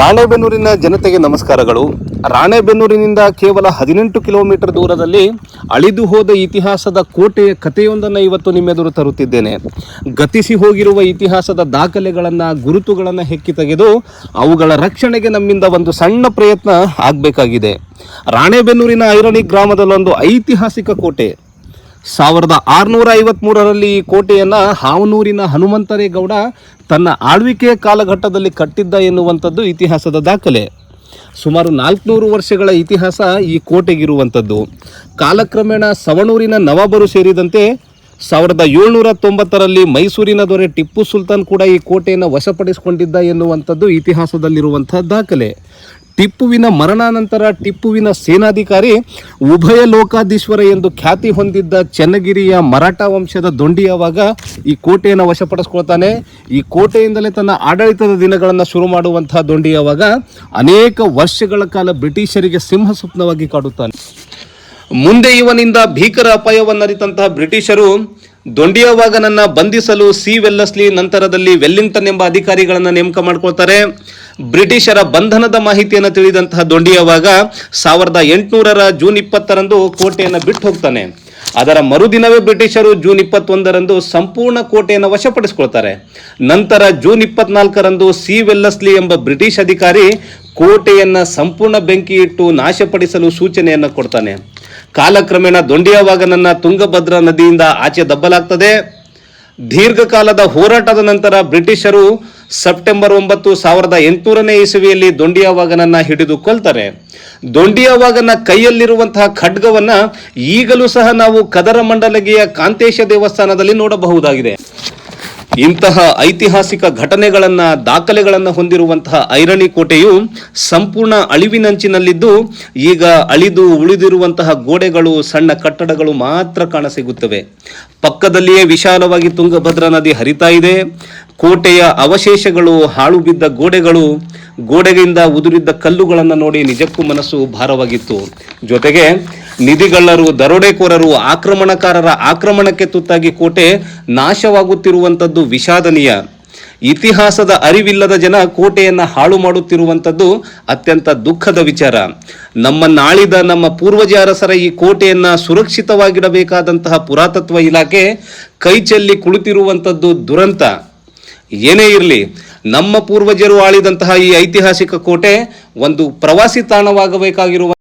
ರಾಣೆಬೆನ್ನೂರಿನ ಜನತೆಗೆ ನಮಸ್ಕಾರಗಳು. ರಾಣೆಬೆನ್ನೂರಿನಿಂದ ಕೇವಲ ಹದಿನೆಂಟು ಕಿಲೋಮೀಟರ್ ದೂರದಲ್ಲಿ ಅಳಿದು ಹೋದ ಇತಿಹಾಸದ ಕೋಟೆಯ ಕಥೆಯೊಂದನ್ನು ಇವತ್ತು ನಿಮ್ಮೆದುರು ತರುತ್ತಿದ್ದೇನೆ. ಗತಿಸಿ ಹೋಗಿರುವ ಇತಿಹಾಸದ ದಾಖಲೆಗಳನ್ನು, ಗುರುತುಗಳನ್ನು ಹೆಕ್ಕಿ ತೆಗೆದು ಅವುಗಳ ರಕ್ಷಣೆಗೆ ನಮ್ಮಿಂದ ಒಂದು ಸಣ್ಣ ಪ್ರಯತ್ನ ಆಗಬೇಕಾಗಿದೆ. ರಾಣೆಬೆನ್ನೂರಿನ ಐರಣಿ ಗ್ರಾಮದಲ್ಲೊಂದು ಐತಿಹಾಸಿಕ ಕೋಟೆ. ಸಾವಿರದ ಆರುನೂರ ಐವತ್ಮೂರರಲ್ಲಿ ಈ ಕೋಟೆಯನ್ನು ಹಾವನೂರಿನ ಹನುಮಂತರೇಗೌಡ ತನ್ನ ಆಳ್ವಿಕೆಯ ಕಾಲಘಟ್ಟದಲ್ಲಿ ಕಟ್ಟಿದ್ದ ಎನ್ನುವಂಥದ್ದು ಇತಿಹಾಸದ ದಾಖಲೆ. ಸುಮಾರು ನಾಲ್ಕುನೂರು ವರ್ಷಗಳ ಇತಿಹಾಸ ಈ ಕೋಟೆಗಿರುವಂಥದ್ದು. ಕಾಲಕ್ರಮೇಣ ಸವಣೂರಿನ ನವಾಬರು ಸೇರಿದಂತೆ ಸಾವಿರದ ಏಳ್ನೂರ ತೊಂಬತ್ತರಲ್ಲಿ ಮೈಸೂರಿನ ದೊರೆ ಟಿಪ್ಪು ಸುಲ್ತಾನ್ ಕೂಡ ಈ ಕೋಟೆಯನ್ನು ವಶಪಡಿಸಿಕೊಂಡಿದ್ದ ಎನ್ನುವಂಥದ್ದು ಇತಿಹಾಸದಲ್ಲಿರುವಂಥ ದಾಖಲೆ. ಟಿಪ್ಪುವಿನ ಮರಣಾನಂತರ ಟಿಪ್ಪುವಿನ ಸೇನಾಧಿಕಾರಿ ಉಭಯ ಲೋಕಾಧೀಶ್ವರ ಎಂದು ಖ್ಯಾತಿ ಹೊಂದಿದ್ದ ಚೆನ್ನಗಿರಿಯ ಮರಾಠ ವಂಶದ ದೊಂಡಿಯವಾಗ ಈ ಕೋಟೆಯನ್ನು ವಶಪಡಿಸ್ಕೊಳ್ತಾನೆ. ಈ ಕೋಟೆಯಿಂದಲೇ ತನ್ನ ಆಡಳಿತದ ದಿನಗಳನ್ನು ಶುರು ಮಾಡುವಂತಹ ದೊಂಡಿಯವಾಗ ಅನೇಕ ವರ್ಷಗಳ ಕಾಲ ಬ್ರಿಟಿಷರಿಗೆ ಸಿಂಹ ಸ್ವಪ್ನವಾಗಿ ಕಾಡುತ್ತಾನೆ. ಮುಂದೆ ಇವನಿಂದ ಭೀಕರ ಅಪಾಯವನ್ನರಿತಂತಹ ಬ್ರಿಟಿಷರು ದೊಂಡಿಯವಾಗನನ್ನ ಬಂಧಿಸಲು ಸಿ ವೆಲ್ಲಸ್ಲಿ ನಂತರದಲ್ಲಿ ವೆಲ್ಲಿಂಗ್ಟನ್ ಎಂಬ ಅಧಿಕಾರಿಗಳನ್ನು ನೇಮಕ ಮಾಡ್ಕೊಳ್ತಾರೆ. ಬ್ರಿಟಿಷರ ಬಂಧನದ ಮಾಹಿತಿಯನ್ನು ತಿಳಿದಂತಹ ದೊಂಡಿಯವಾಗ ಸಾವಿರದ ಎಂಟುನೂರರ ಜೂನ್ ಇಪ್ಪತ್ತರಂದು ಕೋಟೆಯನ್ನು ಬಿಟ್ಟು ಹೋಗ್ತಾನೆ. ಅದರ ಮರುದಿನವೇ ಬ್ರಿಟಿಷರು ಜೂನ್ ಇಪ್ಪತ್ತೊಂದರಂದು ಸಂಪೂರ್ಣ ಕೋಟೆಯನ್ನು ವಶಪಡಿಸಿಕೊಳ್ತಾರೆ. ನಂತರ ಜೂನ್ ಇಪ್ಪತ್ನಾಲ್ಕರಂದು ಸಿ ವೆಲ್ಲಸ್ಲಿ ಎಂಬ ಬ್ರಿಟಿಷ್ ಅಧಿಕಾರಿ ಕೋಟೆಯನ್ನು ಸಂಪೂರ್ಣ ಬೆಂಕಿ ಇಟ್ಟು ನಾಶಪಡಿಸಲು ಸೂಚನೆಯನ್ನು ಕೊಡ್ತಾನೆ. ಕಾಲಕ್ರಮೇಣ ದೊಂಡಿಯವಾಗನನ್ನ ತುಂಗಭದ್ರಾ ನದಿಯಿಂದ ಆಚೆ ದಬ್ಬಲಾಗ್ತದೆ. ದೀರ್ಘಕಾಲದ ಹೋರಾಟದ ನಂತರ ಬ್ರಿಟಿಷರು ಸೆಪ್ಟೆಂಬರ್ ಒಂಬತ್ತು ಸಾವಿರದ ಎಂಟುನೂರನೇ ಇಸವಿಯಲ್ಲಿ ದೊಂಡಿಯಾವಾಗನನ್ನ ಹಿಡಿದು ಕೊಲ್ತಾರೆ. ದೊಂಡಿಯವಾಗನ ಕೈಯಲ್ಲಿರುವಂತಹ ಖಡ್ಗವನ್ನ ಈಗಲೂ ಸಹ ನಾವು ಕದರ ಮಂಡಲಗಿಯ ಕಾಂತೇಶ ದೇವಸ್ಥಾನದಲ್ಲಿ ನೋಡಬಹುದಾಗಿದೆ. ಇಂತಹ ಐತಿಹಾಸಿಕ ಘಟನೆಗಳನ್ನು ದಾಖಲೆಗಳನ್ನು ಹೊಂದಿರುವಂತಹ ಐರಣಿ ಕೋಟೆಯು ಸಂಪೂರ್ಣ ಅಳಿವಿನಂಚಿನಲ್ಲಿದ್ದು, ಈಗ ಅಳಿದು ಉಳಿದಿರುವಂತಹ ಗೋಡೆಗಳು, ಸಣ್ಣ ಕಟ್ಟಡಗಳು ಮಾತ್ರ ಕಾಣಸಿಗುತ್ತವೆ. ಪಕ್ಕದಲ್ಲಿಯೇ ವಿಶಾಲವಾಗಿ ತುಂಗಭದ್ರಾ ನದಿ ಹರಿತಾ ಇದೆ. ಕೋಟೆಯ ಅವಶೇಷಗಳು, ಹಾಳು ಬಿದ್ದ ಗೋಡೆಗಳು, ಗೋಡೆಗಿಂದ ಉದುರಿದ್ದ ಕಲ್ಲುಗಳನ್ನು ನೋಡಿ ನಿಜಕ್ಕೂ ಮನಸ್ಸು ಭಾರವಾಗಿತ್ತು. ಜೊತೆಗೆ ನಿಧಿಗಳ್ಳರು, ದರೋಡೆಕೋರರು ಆಕ್ರಮಣಕಾರರ ಆಕ್ರಮಣಕ್ಕೆ ತುತ್ತಾಗಿ ಕೋಟೆ ನಾಶವಾಗುತ್ತಿರುವಂಥದ್ದು ವಿಷಾದನೀಯ. ಇತಿಹಾಸದ ಅರಿವಿಲ್ಲದ ಜನ ಕೋಟೆಯನ್ನು ಹಾಳು ಮಾಡುತ್ತಿರುವಂಥದ್ದು ಅತ್ಯಂತ ದುಃಖದ ವಿಚಾರ. ನಮ್ಮ ನಾಳಿದ ನಮ್ಮ ಪೂರ್ವಜ ಅರಸರ ಈ ಕೋಟೆಯನ್ನ ಸುರಕ್ಷಿತವಾಗಿಡಬೇಕಾದಂತಹ ಪುರಾತತ್ವ ಇಲಾಖೆ ಕೈಚೆಲ್ಲಿ ಕುಳಿತಿರುವಂಥದ್ದು ದುರಂತ. ಏನೇ ಇರಲಿ, ನಮ್ಮ ಪೂರ್ವಜರು ಆಳಿದಂತಹ ಈ ಐತಿಹಾಸಿಕ ಕೋಟೆ ಒಂದು ಪ್ರವಾಸಿ ತಾಣವಾಗಬೇಕಾಗಿರುವ